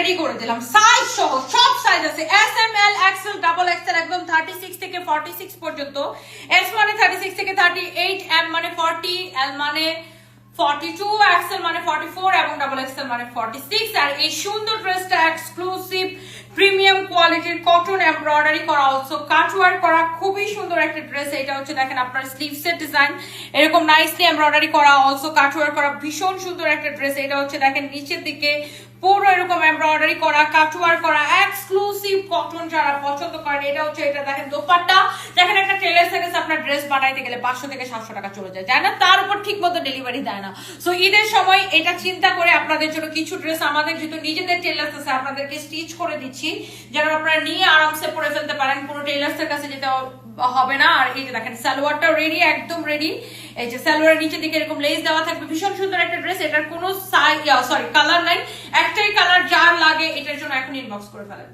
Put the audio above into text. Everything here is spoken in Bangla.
রেডি করে দিলাম। সাইজ সহ, সব সাইজ আছে। S M L XL double XL একদম থার্টি সিক্স থেকে ফর্টি সিক্স পর্যন্ত। এস মানে থার্টি সিক্স থেকে থার্টি এইট এম মানে ফর্টি এল মানে টু মানে ফর্টি ফোর ডাবল মানে ফর্টি সিক্স আর এই সুন্দর ড্রেসটা এক্সক্লুসিভ প্রিমিয়াম কোয়ালিটির কটন করা করা, খুবই সুন্দর একটা ড্রেস এটা হচ্ছে দেখেন আপনার স্লিভসের ডিজাইন এরকম নাইসলি করা করা, ভীষণ সুন্দর একটা ড্রেস এটা হচ্ছে দেখেন নিচের দিকে পুরো এরকম এমব্রয়ডারি করা কাটওয়ার করা এক্সক্লুসিভ কটন যারা পছন্দ করেন, এটা হচ্ছে, এটা দেখেন দোপাট্টা। দেখেন একটা টেলার থেকে আপনার ড্রেস বানাইতে গেলে পাঁচশো থেকে সাতশো টাকা চলে যায়। যায় না তার উপর ঠিক মতো ডেলিভারি দেয় না। সো ঈদের সময় এটা চিন্তা করে আপনাদের জন্য কিছু ড্রেস আমাদের, যেহেতু নিজেদের টেলার্স আছে আপনাদেরকে স্টিচ করে দিচ্ছি। যেন আপনারা নিয়ে আরামসে পরে ফেলতে পারেন, কোনো টেলার্সের কাছে যেতে হবে না। আর এই যে দেখেন সালোয়ারটাও রেডি একদম রেডি এই যে সালোয়ারের নিচের দিকে এরকম লেস দেওয়া থাকবে। ভীষণ সুন্দর একটা ড্রেস এটার কোনো সাইজ সরি কালার নাই একটাই কালার যার লাগে এটার জন্য এখন ইনবক্স করে ফেলেন।